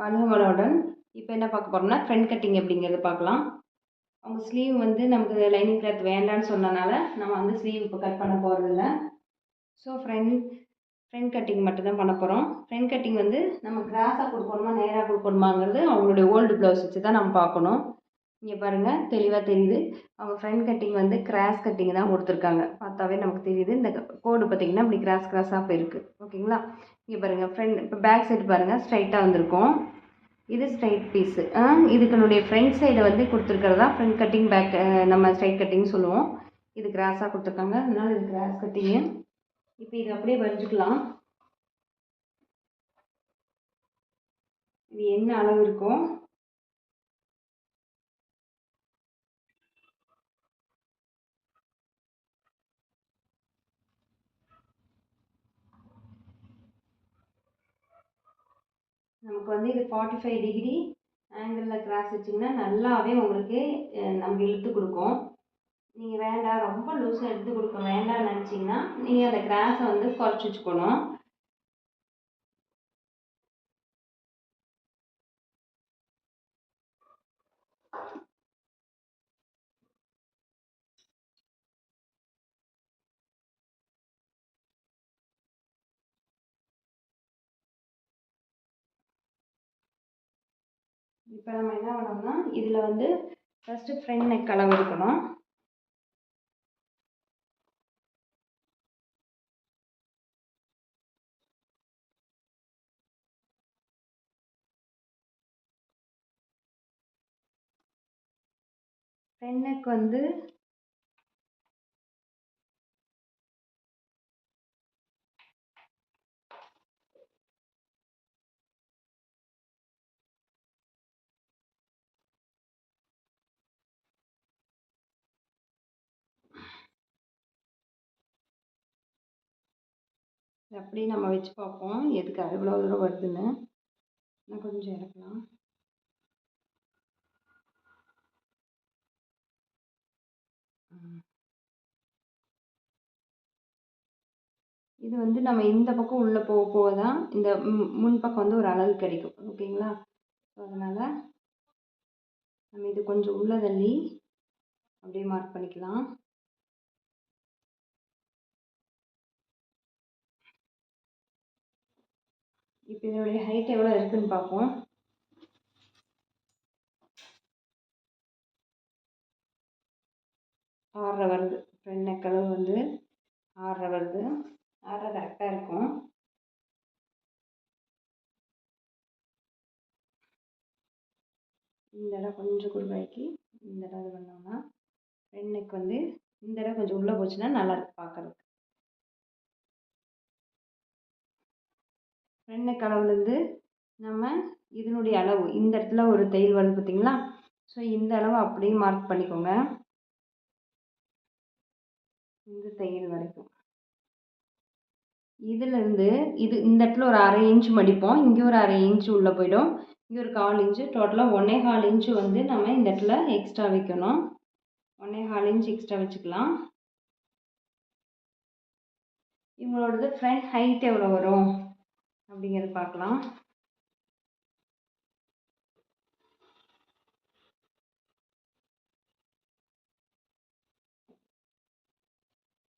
வாழ்க இப்போ என்ன பார்க்க போகிறோம்னா ஃப்ரண்ட் கட்டிங் எப்படிங்கிறது பார்க்கலாம். அவங்க ஸ்லீவ் வந்து நமக்கு லைனிங் கிளாத் வேண்டான்னு சொன்னனால நம்ம வந்து ஸ்லீவ் இப்போ கட் பண்ண போகிறதில்ல ஸோ ஃப்ரண்ட் ஃப்ரண்ட் கட்டிங் மட்டும்தான் பண்ண போகிறோம் ஃப்ரண்ட் கட்டிங் வந்து நம்ம கிராஸாக கொடுக்கணுமா நேராக கொடுக்கணுமாங்கிறது அவங்களுடைய ஓல்டு ப்ளவுஸ் வச்சு தான் நம்ம பார்க்கணும். இங்கே பாருங்கள் தெளிவாக தெரியுது. அவங்க ஃப்ரண்ட் கட்டிங் வந்து கிராஸ் கட்டிங் தான் கொடுத்துருக்காங்க. பார்த்தாவே நமக்கு தெரியுது. இந்த கோடு பார்த்திங்கன்னா இப்படி கிராஸ் கிராஸாக போயிருக்கு. ஓகேங்களா? இங்கே பாருங்கள் ஃப்ரண்ட் இப்போ பேக் சைடு பாருங்கள் ஸ்ட்ரைட்டாக வந்திருக்கும். இது ஸ்ட்ரைட் பீஸு இதுக்கனுடைய ஃப்ரண்ட் சைடு வந்து கொடுத்துருக்கிறதா? ஃப்ரண்ட் கட்டிங் பேக் நம்ம ஸ்ட்ரைட் கட்டிங் சொல்லுவோம். இது கிராஸாக கொடுத்துருக்காங்க அதனால் இது கிராஸ் கட்டிங்கு இப்போ இது அப்படியே வரைஞ்சிக்கலாம். இது என்ன அளவு இருக்கும்? நமக்கு வந்து இது ஃபார்ட்டி ஃபைவ் டிகிரி ஆங்கிளில் கிராஸ் வச்சிங்கன்னா நல்லாவே உங்களுக்கு நமக்கு இழுத்து கொடுக்கும். நீங்கள் வேண்டாம் ரொம்ப லூஸாக எடுத்து கொடுக்க வேண்டாம்னு நினச்சிங்கன்னா நீங்கள் அந்த கிராஸை வந்து குறைச்சி வச்சுக்கணும். இப்போ நம்ம என்ன பண்ணோம்னா இதில் வந்து ஃபஸ்ட்டு ஃப்ரண்ட் நெக் அளவு இருக்கணும். ஃப்ரண்ட் நெக் வந்து அப்படியே நம்ம வச்சு பார்ப்போம். எதுக்கு எவ்வளோ தூரம் வருதுன்னு. இன்னும் கொஞ்சம் இறக்கலாம். இது வந்து நம்ம இந்த பக்கம் உள்ளே போக போக தான் இந்த முன் பக்கம் வந்து ஒரு அளவு கிடைக்கும். ஓகேங்களா? ஸோ அதனால் நம்ம இது கொஞ்சம் உள்ளே தள்ளி அப்படியே மார்க் பண்ணிக்கலாம். இப்போ இதனுடைய ஹைட் எவ்வளோ இருக்குதுன்னு பார்ப்போம். ஆறரை வருது. ஃப்ரண்ட் கழுவு அளவு வந்து? ஆறரை வருது. ஆறரை கரெக்டாக இருக்கும். இந்த இடம் கொஞ்சம் குருவாக்கி இந்த இடம் இது பண்ணோம்னா ஃப்ரண்ட் வந்து இந்த இடம் கொஞ்சம் உள்ளே போச்சுன்னா நல்லாயிருக்கு பார்க்குறதுக்கு. ஃப்ரண்ட் நெக் நம்ம இதனுடைய அளவு இந்த இடத்துல ஒரு தையல் வருது பார்த்திங்களா ஸோ இந்த அளவு அப்படியே மார்க் பண்ணிக்கோங்க. இந்த தையல் வரைக்கும். இதுலேருந்து இது இந்த இடத்துல ஒரு அரை இன்ச் மடிப்போம். இங்கே ஒரு அரை இன்ச்சு உள்ளே போயிடும். இங்கே ஒரு கால் இன்ச்சு டோட்டலாக ஒன்றே கால் இன்ச்சு வந்து நம்ம இந்த இடத்துல எக்ஸ்ட்ரா வைக்கணும். ஒன்றே கால் இன்ச் எக்ஸ்ட்ரா வச்சுக்கலாம். இவங்களோடது ஃப்ரண்ட் ஹைட் எவ்வளோ வரும்? அப்படிங்கிறத பார்க்கலாம்.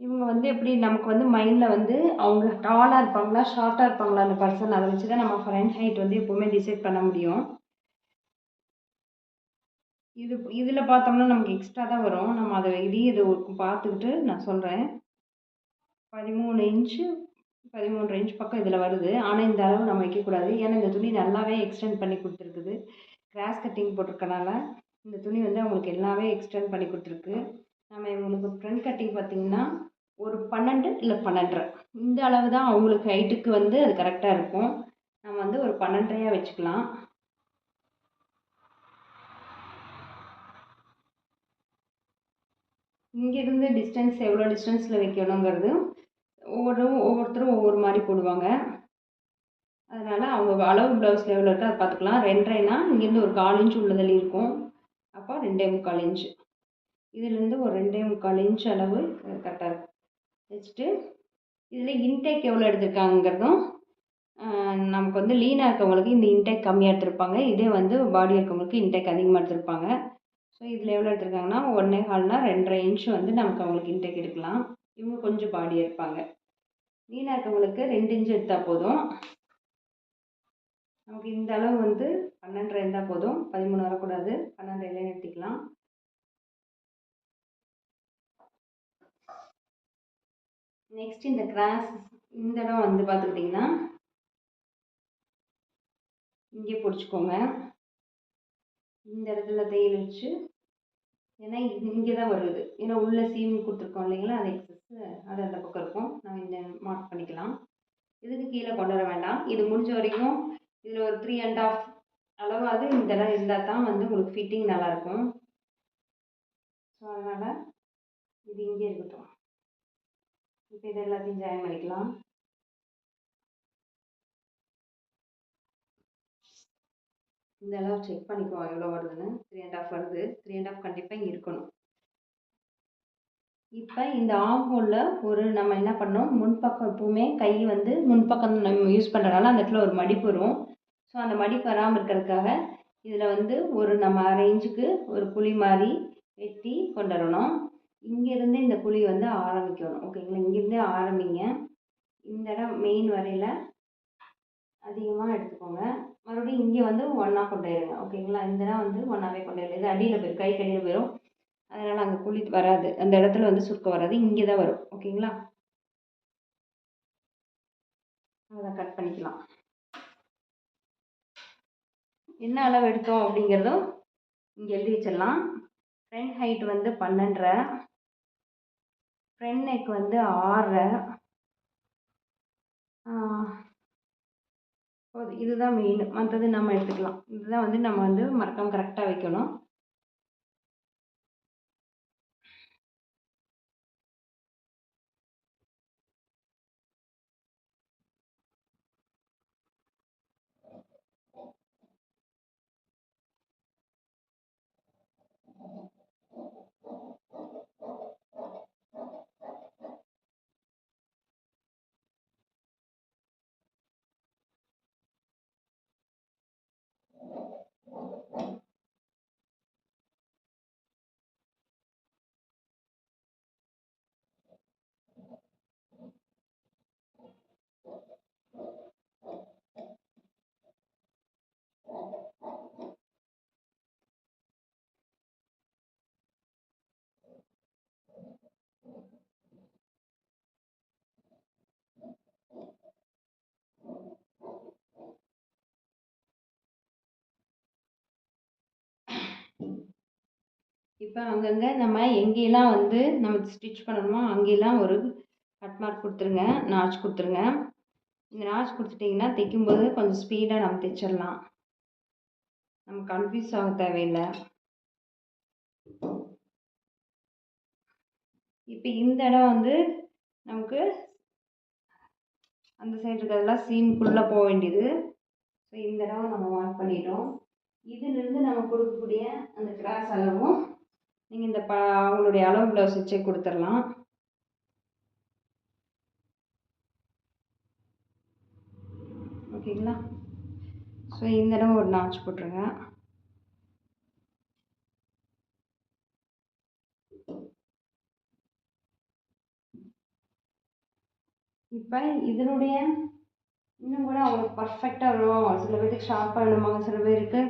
இவங்க வந்து எப்படி நமக்கு வந்து மைண்டில் வந்து அவங்க டாலாக இருப்பாங்களா ஷார்ட்டாக இருப்பாங்களா அந்த பர்சன் அதை வச்சு தான் நம்ம ஃப்ரெண்ட் ஹைட் வந்து எப்போவுமே டிசைட் பண்ண முடியும். இது இதில் பார்த்தோம்னா நமக்கு எக்ஸ்ட்ரா தான் வரும். நம்ம அதை இதையும் இதை பார்த்துக்கிட்டு நான் சொல்கிறேன் பதிமூணு இன்ச்சு பதிமூணு ரேஞ்ச் பக்கம் இதில் வருது. ஆனால் இந்த அளவு நம்ம வைக்கக்கூடாது. ஏன்னா இந்த துணி நல்லாவே எக்ஸ்டெண்ட் பண்ணி கொடுத்துருக்குது. கிராஸ் கட்டிங் போட்டிருக்கனால இந்த துணி வந்து அவங்களுக்கு எல்லாமே எக்ஸ்டெண்ட் பண்ணி கொடுத்துருக்கு. நம்ம இவங்களுக்கு ஃப்ரண்ட் கட்டிங் பார்த்திங்கன்னா ஒரு பன்னெண்டு இல்லை பன்னெண்டரை. இந்த அளவு தான் அவங்களுக்கு ஹைட்டுக்கு வந்து அது கரெக்டாக இருக்கும். நம்ம வந்து ஒரு பன்னெண்டரையாக வச்சுக்கலாம். இங்கேருந்து டிஸ்டன்ஸ் எவ்வளோ டிஸ்டன்ஸில் வைக்கணுங்கிறது ஒவ்வொரு ஒவ்வொருத்தரும் ஒவ்வொரு மாதிரி போடுவாங்க. அதனால் அவங்க அளவு ப்ளவுஸில் எவ்வளோ இருக்கோ அதை பார்த்துக்கலாம். ரெண்டரைனா இங்கேருந்து ஒரு கால் இன்ச் உள்ளதில் இருக்கும். அப்போ ரெண்டே முக்கால் இன்ச்சு இதுலேருந்து ஒரு ரெண்டே முக்கால் இன்ச் அளவு கரெக்டாக இருக்கும். வச்சுட்டு இதில் இன்டேக் எவ்வளோ எடுத்திருக்காங்கிறதும் நமக்கு வந்து லீனாக இருக்கவங்களுக்கு இந்த இன்டேக் கம்மியாக எடுத்திருப்பாங்க. இதே வந்து பாடி இருக்கவங்களுக்கு இன்டேக் அதிகமாக எடுத்திருப்பாங்க. ஸோ இதில் எவ்வளோ எடுத்திருக்காங்கன்னா ஒன்றே கால்னால் ரெண்டரை இன்ச் வந்து நமக்கு அவங்களுக்கு இன்டேக் எடுக்கலாம். இவங்க கொஞ்சம் பாடி இருப்பாங்க. லீனாக இருக்கவங்களுக்கு ரெண்டு இன்ச்சு எடுத்தால் போதும். நமக்கு இந்த அளவு வந்து பன்னெண்டரை இருந்தால் போதும். பதிமூணு வரக்கூடாது. பன்னெண்டுல நிறுத்திக்கலாம் நெக்ஸ்ட் இந்த கிராஸ் இந்த இடம் வந்து பார்த்துக்கிட்டிங்கன்னா இங்கே பிடிச்சிக்கோங்க. இந்த இடத்துல தையல் வச்சு ஏன்னா இங்கே தான் வருது. ஏன்னா உள்ளே சீம் கொடுத்துருக்கோம் இல்லைங்களா? அது எக்ஸஸ் அது அந்த பக்கம் இருக்கும். நம்ம இந்த மார்க் பண்ணிக்கலாம். இதுக்கு கீழே கொண்டு வர வேண்டாம். இது முடிஞ்ச வரைக்கும் இதில் ஒரு த்ரீ அண்ட் ஆஃப் அளவாவது இந்த இடம் இருந்தால் தான் வந்து உங்களுக்கு ஃபிட்டிங் நல்லாயிருக்கும் ஸோ அதனால் இது இங்கே இருக்கட்டும். இப்போ இது எல்லாத்தையும் ஜாயின் பண்ணிக்கலாம். இந்த அளவு செக் பண்ணிக்குவோம் எவ்வளோ வருதுன்னு த்ரீ அண்ட் ஆஃப் வருது. த்ரீ அண்ட் ஆஃப் கண்டிப்பாக இங்கே இருக்கணும். இப்போ இந்த ஆம் ஹோலில் ஒரு நம்ம என்ன பண்ணோம் முன்பக்கம் எப்பவுமே கை வந்து முன்பக்கம் நம்ம யூஸ் பண்ணுறதுனால அந்த இடத்துல ஒரு மடிப்பு வரும். ஸோ அந்த மடிப்பு வராமல் இருக்கிறதுக்காக இதில் வந்து ஒரு நம்ம ரேஞ்சுக்கு ஒரு புளி மாதிரி வெட்டி கொண்டு வரணும். இங்கேருந்து இந்த குழி வந்து ஆரம்பிக்கணும். ஓகேங்களா இங்கேருந்தே ஆரம்பிங்க. இந்த இடம் மெயின் வரையில் அதிகமாக எடுத்துக்கோங்க. மறுபடியும் இங்கே வந்து ஒன்றா கொண்டு ஓகேங்களா? இந்த வந்து ஒன்றாவே கொண்டு இது அடியில் போயிடும் கை கடியில் போயிடும் அதனால் அங்கே குழி வராது. அந்த இடத்துல வந்து சுருக்கம் வராது. இங்கே தான் வரும். ஓகேங்களா? அதை கட் பண்ணிக்கலாம். என்ன அளவு எடுத்தோம் அப்படிங்கிறதும் இங்கே எழுதி வச்சிடலாம். ஃப்ரண்ட் ஹைட் வந்து பன்னெண்டரை. ஃப்ரண்ட் நெக் வந்து ஆறரை. போதும் இதுதான் மெயின் மற்றது நம்ம எடுத்துக்கலாம். இதுதான் வந்து நம்ம வந்து மறக்காமல் கரெக்டாக வைக்கணும். இப்போ அங்கங்கே நம்ம எங்கேயெல்லாம் வந்து நம்ம ஸ்டிச் பண்ணணுமோ அங்கேயெல்லாம் ஒரு கட் மார்க் கொடுத்துருங்க நாச் கொடுத்துருங்க. இந்த நாச் கொடுத்துட்டிங்கன்னா தைக்கும்போது கொஞ்சம் ஸ்பீடாக நம்ம தைச்சிடலாம். நம்ம கன்ஃபியூஸ் ஆக தேவையில்லை. இப்போ இந்த இடம் வந்து நமக்கு அந்த சைடு இருக்கிறதெல்லாம் சீமுக்குள்ளே போக வேண்டியது. ஸோ இந்த இடம் நம்ம மார்க் பண்ணிட்டோம். இதிலிருந்து நம்ம கொடுக்கக்கூடிய அந்த கிராஸ் அளவும் நீங்கள் இந்த ப அவங்களுடைய அளவு ப்ளவுஸ் வச்சே கொடுத்துடலாம். ஓகேங்களா? ஸோ இந்த இடம் ஒரு நாச்சு போட்டுருங்க. இப்போ இதனுடைய இன்னும் கூட அவங்களுக்கு பர்ஃபெக்டாக வரும். சில பேருக்கு ஷார்ப்பாக வேணுமாங்க சில பேருக்கு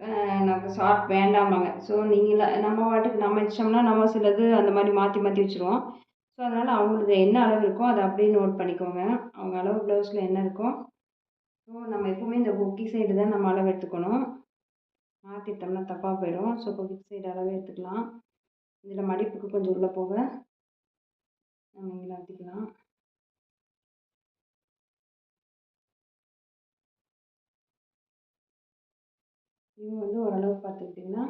நமக்கு ஷார்ட் வேண்டாமாங்க ஸோ நீங்கள் நம்ம வாட்டுக்கு நம்ம வச்சோம்னா நம்ம சிலது அந்த மாதிரி மாற்றி மாற்றி வச்சுருவோம். ஸோ அதனால் அவங்களுக்கு என்ன அளவு இருக்கோ அதை அப்படியே நோட் பண்ணிக்கோங்க. அவங்க அளவு ப்ளவுஸில் என்ன இருக்கோ. ஸோ நம்ம எப்போவுமே இந்த கொக்கி சைடு தான் நம்ம அளவு எடுத்துக்கணும். மாற்றிட்டோம்னா தப்பாக போயிடும் ஸோ கொக்கி சைடு அளவு எடுத்துக்கலாம். இதில் மடிப்புக்கு கொஞ்சம் உள்ளே போக. நம்ம இங்கே இவங்க வந்து ஓரளவு பார்த்துக்கிட்டிங்கன்னா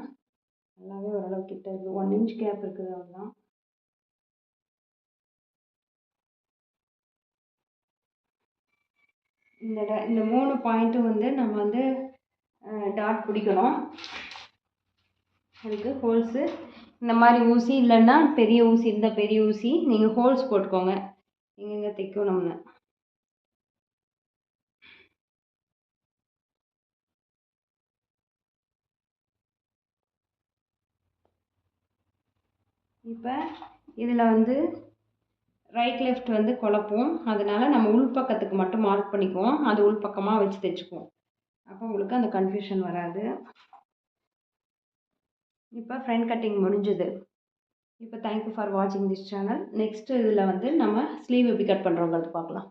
நல்லாவே ஓரளவு கிட்ட இருக்குது ஒன் இன்ச் கேப் இருக்குது அவ்வளோதான் இந்த ட இந்த மூணு பாயிண்ட்டும் வந்து நம்ம வந்து டாட் பிடிக்கணும். அதுக்கு ஹோல்ஸு இந்த மாதிரி ஊசி இல்லைன்னா பெரிய ஊசி இந்த பெரிய ஊசி நீங்கள் ஹோல்ஸ் போட்டுக்கோங்க. எங்கெங்கே தைக்கணும்னு. இப்போ இதில் வந்து ரைட் லெஃப்ட் வந்து குழப்போம். அதனால் நம்ம உள்பக்கத்துக்கு மட்டும் மார்க் பண்ணிக்குவோம். அது உள்பக்கமாக வச்சு தைச்சுக்குவோம். அப்போ உங்களுக்கு அந்த கன்ஃபியூஷன் வராது. இப்போ ஃப்ரண்ட் கட்டிங் முடிஞ்சுது. இப்போ தேங்க்யூ ஃபார் வாட்சிங் திஸ் சேனல் நெக்ஸ்ட்டு இதில் வந்து நம்ம ஸ்லீவ் எப்படி கட் பண்ணுறோங்கிறது பார்க்கலாம்.